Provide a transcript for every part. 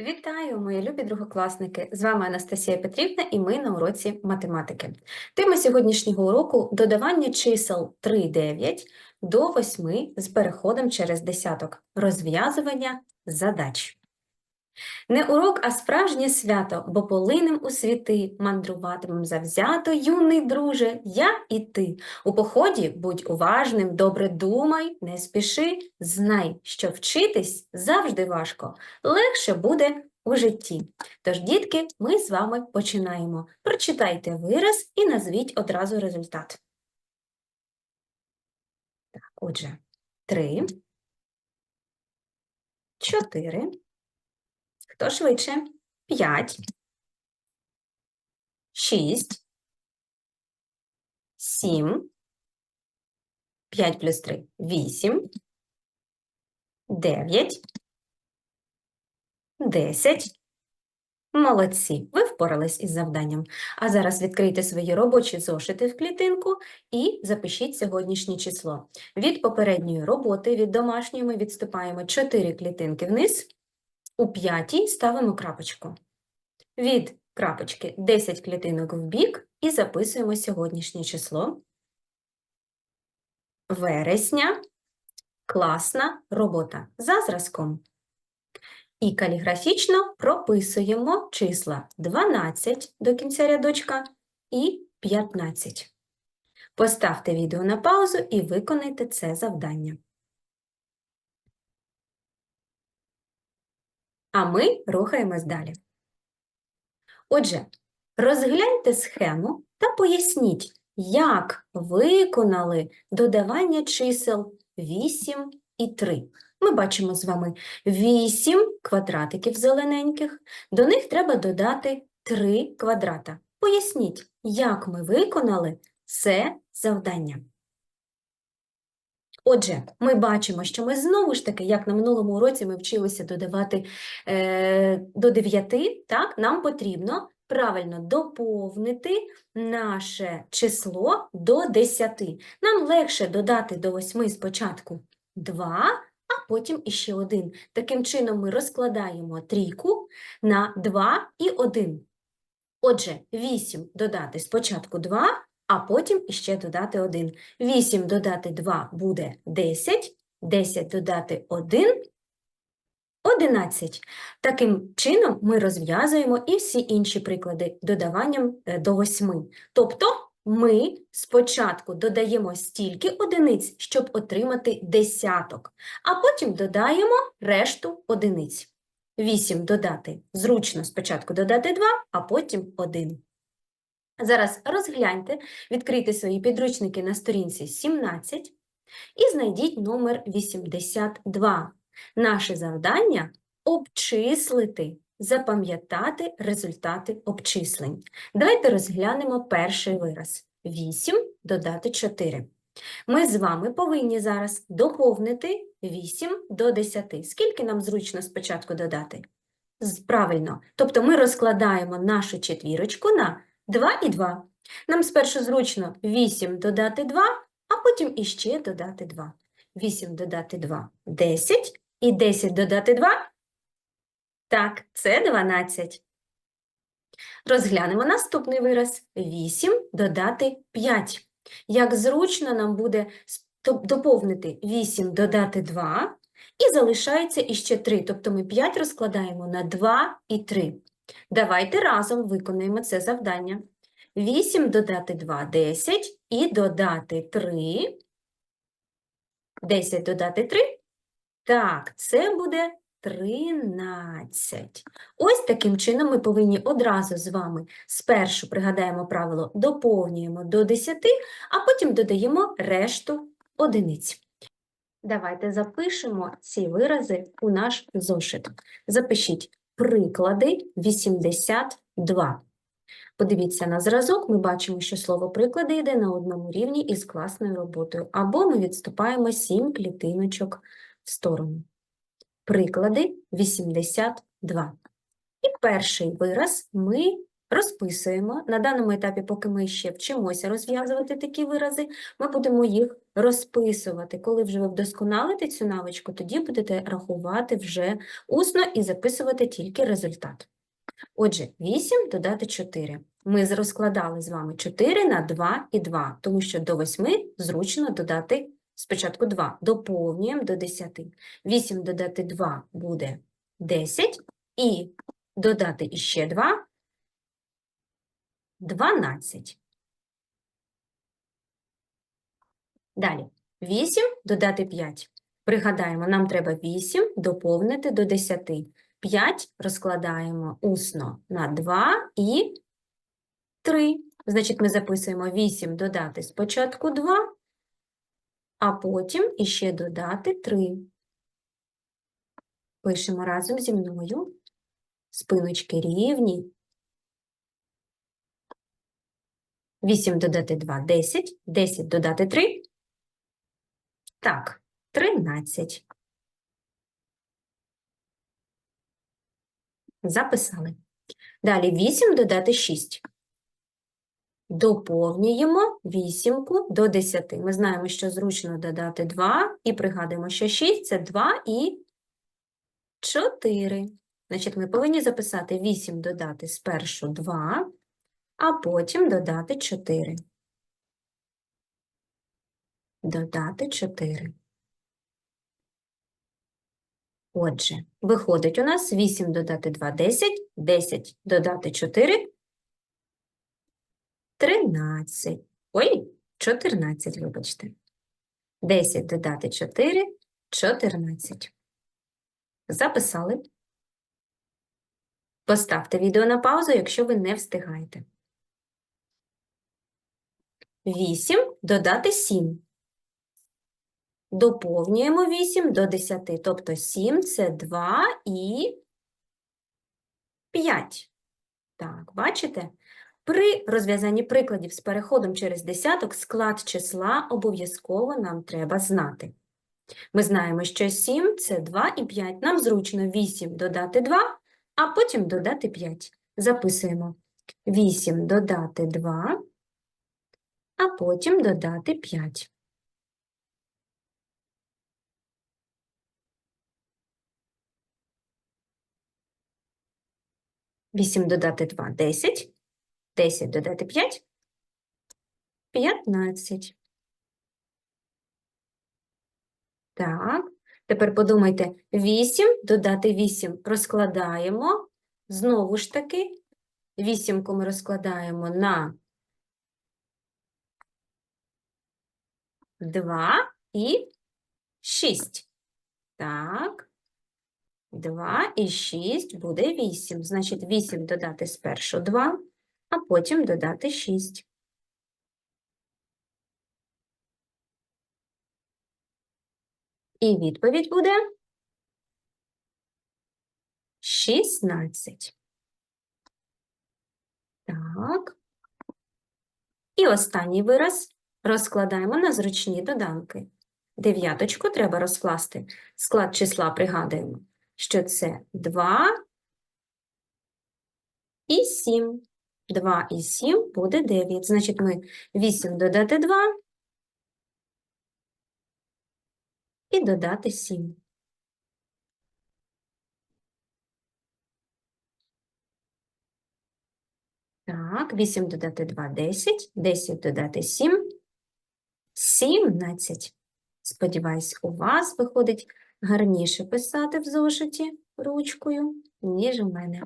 Вітаю, мої любі другокласники! З вами Анастасія Петрівна і ми на уроці математики. Тема сьогоднішнього уроку – додавання чисел 3,9 до 8 з переходом через десяток, розв'язування задач. Не урок, а справжнє свято, бо полинем у світи мандруватимем завзято, юний друже, я і ти. У поході будь уважним, добре думай, не спіши, знай, що вчитись завжди важко, легше буде у житті. Тож, дітки, ми з вами починаємо. Прочитайте вираз і назвіть одразу результат. Так, отже, 3, 4, Хто швидше? 5, 6, 7, 5 плюс 3, 8, 9, 10. Молодці, ви впорались із завданням. А зараз відкрийте свої робочі зошити в клітинку і запишіть сьогоднішнє число. Від попередньої роботи, від домашньої ми відступаємо 4 клітинки вниз. У п'ятій ставимо крапочку. Від крапочки 10 клітинок в бік і записуємо сьогоднішнє число. Вересня. Класна робота за зразком. І каліграфічно прописуємо числа 12 до кінця рядочка і 15. Поставте відео на паузу і виконайте це завдання. А ми рухаємось далі. Отже, розгляньте схему та поясніть, як виконали додавання чисел 8 і 3. Ми бачимо з вами 8 квадратиків зелененьких, до них треба додати 3 квадрата. Поясніть, як ми виконали це завдання. Отже, ми бачимо, що ми знову ж таки, як на минулому уроці ми вчилися додавати е, до 9, так, нам потрібно правильно доповнити наше число до 10. Нам легше додати до 8 спочатку 2, а потім іще 1. Таким чином ми розкладаємо трійку на 2 і 1. Отже, 8 додати спочатку 2, а потім іще додати 1. 8 додати 2 буде 10, 10 додати 1 – 11. Таким чином ми розв'язуємо і всі інші приклади додаванням е, до 8. Тобто ми спочатку додаємо стільки одиниць, щоб отримати десяток, а потім додаємо решту одиниць. 8 додати зручно спочатку додати 2, а потім 1. Зараз розгляньте, відкрийте свої підручники на сторінці 17 і знайдіть номер 82. Наше завдання – обчислити, запам'ятати результати обчислень. Давайте розглянемо перший вираз. 8 додати 4. Ми з вами повинні зараз доповнити 8 до 10. Скільки нам зручно спочатку додати? Правильно. Тобто ми розкладаємо нашу четвірочку на 2 і 2. Нам спершу зручно 8 додати 2, а потім іще додати 2. 8 додати 2 – 10, і 10 додати 2 – так, це 12. Розглянемо наступний вираз. 8 додати 5. Як зручно нам буде доповнити 8 додати 2, і залишається іще 3, тобто ми 5 розкладаємо на 2 і 3. Давайте разом виконаємо це завдання. 8 додати 2 – 10, і додати 3 – 10 додати 3 – так, це буде 13. Ось таким чином ми повинні одразу з вами спершу пригадаємо правило, доповнюємо до 10, а потім додаємо решту одиниць. Давайте запишемо ці вирази у наш зошит. Запишіть приклади 82. Подивіться на зразок, ми бачимо, що слово приклади йде на одному рівні із класною роботою, або ми відступаємо 7 клітиночок в сторону. Приклади 82. І перший вираз ми розписуємо. На даному етапі, поки ми ще вчимося розв'язувати такі вирази, ми будемо їх розписувати. Коли вже ви вдосконалите цю навичку, тоді будете рахувати вже усно і записувати тільки результат. Отже, 8 додати 4. Ми розкладали з вами 4 на 2 і 2, тому що до 8 зручно додати спочатку 2. Доповнюємо до 10. 8 додати 2 буде 10, і додати іще 2 – 12. Далі. 8 додати 5. Пригадаємо, нам треба 8 доповнити до 10. 5 розкладаємо усно на 2 і 3. Значить, ми записуємо 8 додати спочатку 2, а потім іще додати 3. Пишемо разом зі мною. Спиночки рівні. 8 додати 2 – 10. 10 додати 3 – так, 13. Записали. Далі 8 додати 6. Доповнюємо вісімку до 10. Ми знаємо, що зручно додати 2 і пригадуємо, що 6 – це 2 і 4. Значить, ми повинні записати 8 додати спершу 2, а потім додати 4. Додати 4. Отже, виходить у нас 8 додати 2 – 10, 10 додати 4 – 13. Ой, 14, вибачте. 10 додати 4 – 14. Записали. Поставте відео на паузу, якщо ви не встигаєте. 8 додати 7. Доповнюємо 8 до 10, тобто 7 – це 2 і 5. Так, бачите? При розв'язанні прикладів з переходом через десяток склад числа обов'язково нам треба знати. Ми знаємо, що 7 – це 2 і 5. Нам зручно 8 додати 2, а потім додати 5. Записуємо 8 додати 2, а потім додати 5. Вісім додати 2 – 10. 10 додати 5 – 15. Так, тепер подумайте, 8 додати 8 розкладаємо. Знову ж таки, вісімку ми розкладаємо на 2 і 6. Так, 2 і 6 буде 8. Значить, 8 додати спершу 2, а потім додати 6. І відповідь буде 16. Так. І останній вираз розкладаємо на зручні доданки. Дев'яточку треба розкласти. Склад числа пригадуємо, що це 2 і 7. 2 і 7 буде 9. Значить, ми 8 додати 2 і додати 7. Так, 8 додати 2 – 10, 10 додати 7 – 17. Сподіваюсь, у вас виходить гарніше писати в зошиті ручкою, ніж у мене.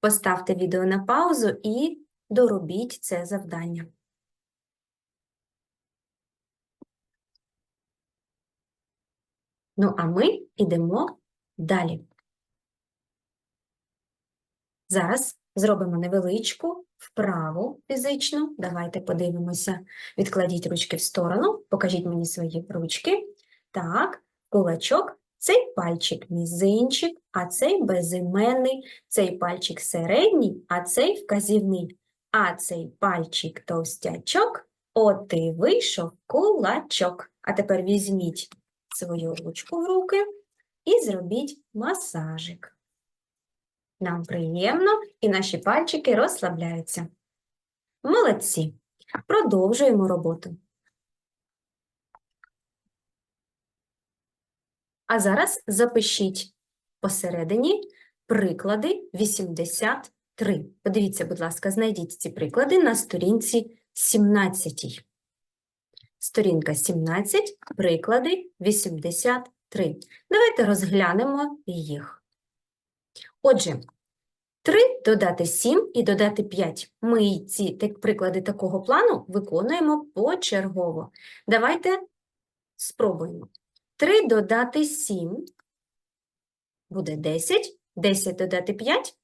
Поставте відео на паузу і доробіть це завдання. Ну, а ми йдемо далі. Зараз зробимо невеличку вправу фізичну. Давайте подивимося. Відкладіть ручки в сторону, покажіть мені свої ручки. Так, кулачок. Цей пальчик мізинчик, а цей безіменний, цей пальчик середній, а цей вказівний. А цей пальчик товстячок, от і вийшов кулачок. А тепер візьміть свою ручку в руки і зробіть масажик. Нам приємно і наші пальчики розслабляються. Молодці. Продовжуємо роботу. А зараз запишіть посередині приклади 83. Подивіться, будь ласка, знайдіть ці приклади на сторінці 17. Сторінка 17, приклади 83. Давайте розглянемо їх. Отже, 3 додати 7 і додати 5. Ми ці приклади такого плану виконуємо почергово. Давайте спробуємо. 3 додати 7 буде 10. 10 додати 5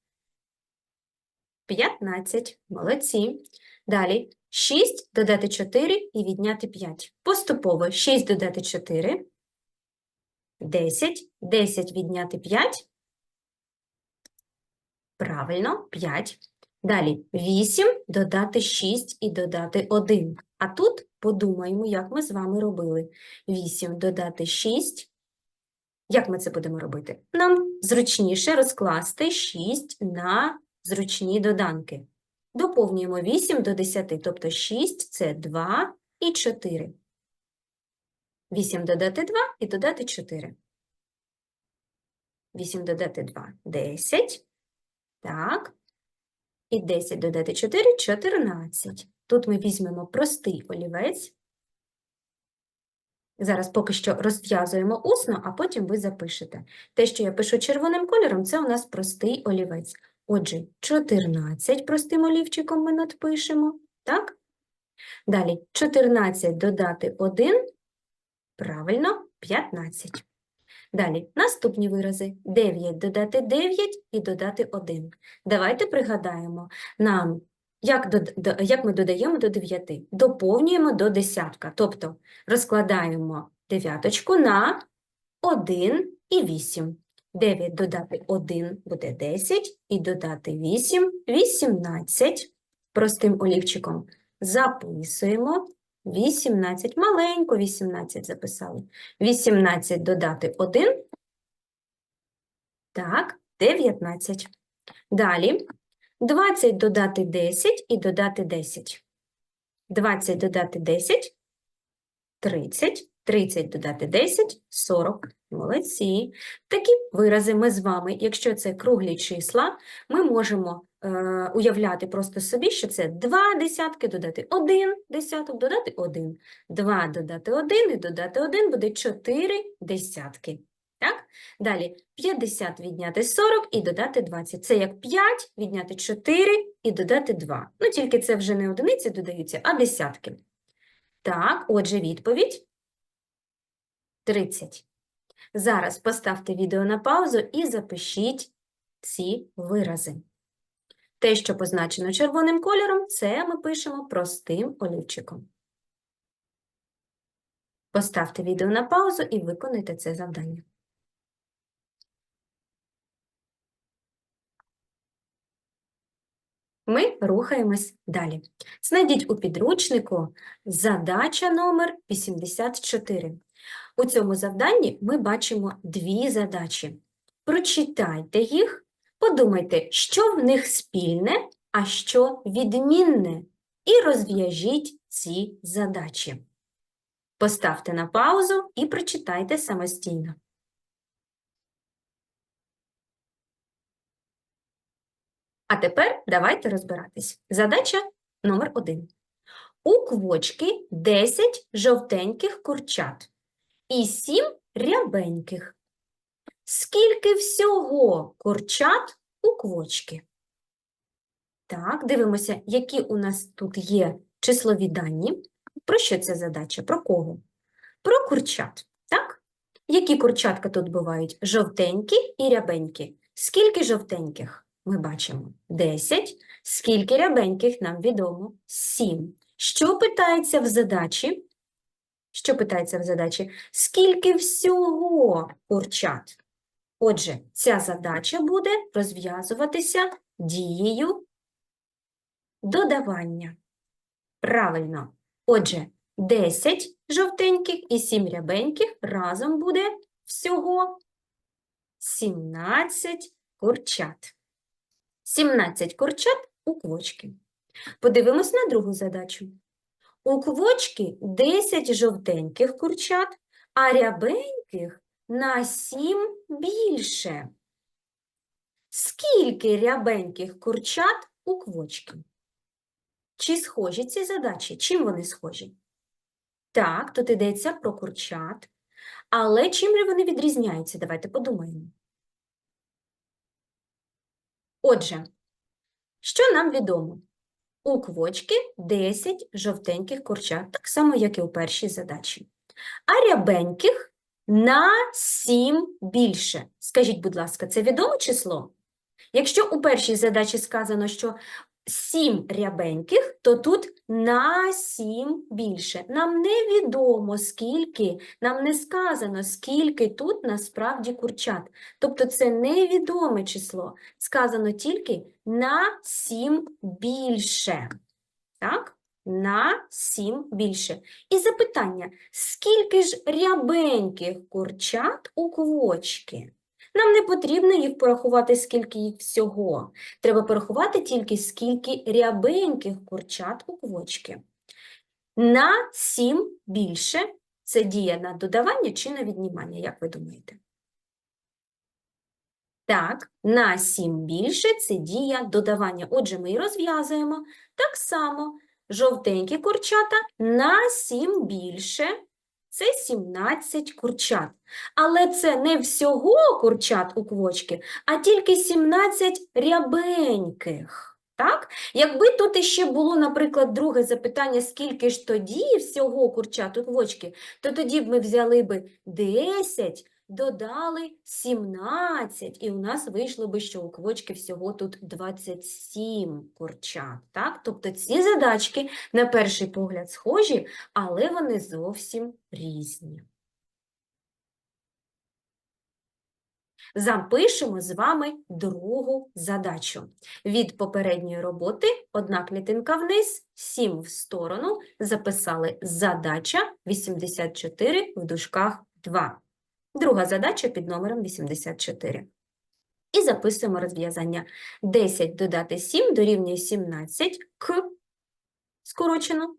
– 15. Молодці. Далі 6 додати 4 і відняти 5. Поступово 6 додати 4 – 10. 10 відняти 5 – правильно, 5. Далі 8 додати 6 і додати 1. А тут подумаємо, як ми з вами робили. 8 додати 6. Як ми це будемо робити? Нам зручніше розкласти 6 на зручні доданки. Доповнюємо 8 до 10, тобто 6 – це 2 і 4. 8 додати 2 і додати 4. 8 додати 2 – 10. Так. І 10 додати 4 – 14. Тут ми візьмемо простий олівець. Зараз поки що розв'язуємо усно, а потім ви запишете. Те, що я пишу червоним кольором, це у нас простий олівець. Отже, 14 простим олівчиком ми надпишемо, так? Далі 14 додати 1, правильно, 15. Далі наступні вирази. 9 додати 9 і додати 1. Давайте пригадаємо нам, як, до- як ми додаємо до 9. Доповнюємо до десятка, тобто розкладаємо дев'яточку на 1 і 8. 9 додати 1 буде 10, і додати 8 – 18. Простим олівчиком записуємо. 18, маленько 18 записали. 18 додати 1. Так, 19. Далі 20 додати 10 і додати 10. 20 додати 10 – 30. 30 додати 10 – 40. Молодці. Такі вирази ми з вами, якщо це круглі числа, ми можемо е, уявляти просто собі, що це 2 десятки додати 1 десяток, додати 1. 2 додати 1 і додати 1 буде 4 десятки. Так? Далі 50 відняти 40 і додати 20. Це як 5 відняти 4 і додати 2. Ну, тільки це вже не одиниці додаються, а десятки. Так, отже, відповідь 30. Зараз поставте відео на паузу і запишіть ці вирази. Те, що позначено червоним кольором, це ми пишемо простим олівчиком. Поставте відео на паузу і виконайте це завдання. Ми рухаємось далі. Знайдіть у підручнику задача номер 84. У цьому завданні ми бачимо дві задачі. Прочитайте їх, подумайте, що в них спільне, а що відмінне, і розв'яжіть ці задачі. Поставте на паузу і прочитайте самостійно. А тепер давайте розбиратись. Задача номер один. У квочки 10 жовтеньких курчат і 7 рябеньких. Скільки всього курчат у квочки? Так, дивимося, які у нас тут є числові дані. Про що ця задача? Про кого? Про курчат, так? Які курчатка тут бувають? Жовтенькі і рябенькі. Скільки жовтеньких? Ми бачимо 10. Скільки рябеньких нам відомо? 7. Що питається в задачі? Що питається в задачі? Скільки всього курчат? Отже, ця задача буде розв'язуватися дією додавання. Правильно. Отже, 10 жовтеньких і 7 рябеньких разом буде всього 17 курчат. 17 курчат у квочки. Подивимось на другу задачу. У квочки 10 жовтеньких курчат, а рябеньких на 7 більше. Скільки рябеньких курчат у квочки? Чи схожі ці задачі? Чим вони схожі? Так, тут йдеться про курчат. Але чим вони відрізняються? Давайте подумаємо. Отже, що нам відомо? У квочки 10 жовтеньких курчат, так само, як і у першій задачі. А рябеньких на 7 більше. Скажіть, будь ласка, це відоме число? Якщо у першій задачі сказано, що 7 рябеньких, то тут на 7 більше. Нам невідомо, скільки, нам не сказано, скільки тут насправді курчат. Тобто це невідоме число. Сказано тільки на 7 більше. Так? На 7 більше. І запитання, скільки ж рябеньких курчат у квочки? Нам не потрібно їх порахувати, скільки їх всього. Треба порахувати тільки, скільки рябеньких курчат у квочки. На 7 більше – це дія на додавання чи на віднімання, як ви думаєте? Так, на 7 більше – це дія додавання. Отже, ми і розв'язуємо. Так само, жовтенькі курчата на 7 більше – це 17 курчат. Але це не всього курчат у квочки, а тільки 17 рябеньких. Так? Якби тут іще було, наприклад, друге запитання, скільки ж тоді всього курчат у квочки, то тоді б ми взяли би 10, додали 17, і у нас вийшло би, що у квочки всього тут 27 курчат. Так? Тобто ці задачки, на перший погляд, схожі, але вони зовсім різні. Запишемо з вами другу задачу. Від попередньої роботи одна клітинка вниз, 7 в сторону, записали задача 84 в дужках 2. Друга задача під номером 84. І записуємо розв'язання. 10 додати 7 дорівнює 17 к скорочено.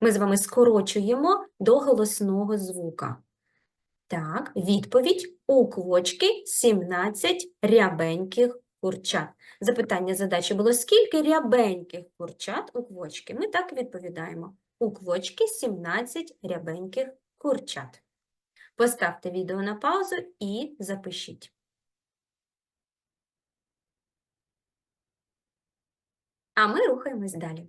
Ми з вами скорочуємо до голосного звука. Так, відповідь у квочки 17 рябеньких курчат. Запитання задачі було, скільки рябеньких курчат у квочки? Ми так відповідаємо. У квочки 17 рябеньких курчат. Поставте відео на паузу і запишіть. А ми рухаємось далі.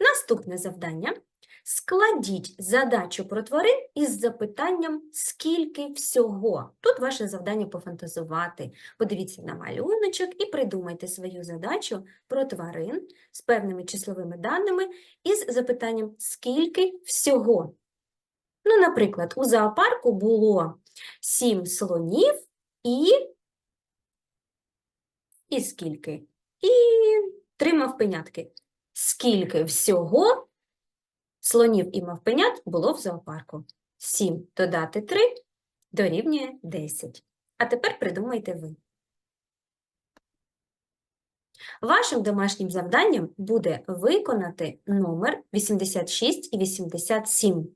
Наступне завдання. Складіть задачу про тварин із запитанням «Скільки всього?». Тут ваше завдання пофантазувати. Подивіться на малюночок і придумайте свою задачу про тварин з певними числовими даними із запитанням «Скільки всього?». Ну, наприклад, у зоопарку було 7 слонів і, і скільки? І три мавпенятки. Скільки всього слонів і мавпенят було в зоопарку? 7 додати 3 дорівнює 10. А тепер придумайте ви. Вашим домашнім завданням буде виконати номер 86 і 87.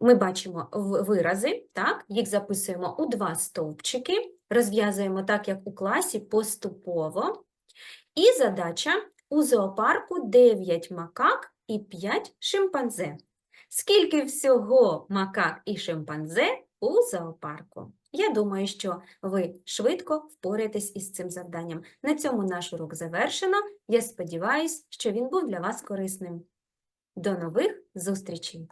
Ми бачимо вирази, так? їх записуємо у два стовпчики, розв'язуємо так, як у класі, поступово. І задача у зоопарку 9 макак і 5 шимпанзе. Скільки всього макак і шимпанзе у зоопарку? Я думаю, що ви швидко впораєтесь із цим завданням. На цьому наш урок завершено. Я сподіваюся, що він був для вас корисним. До нових зустрічей!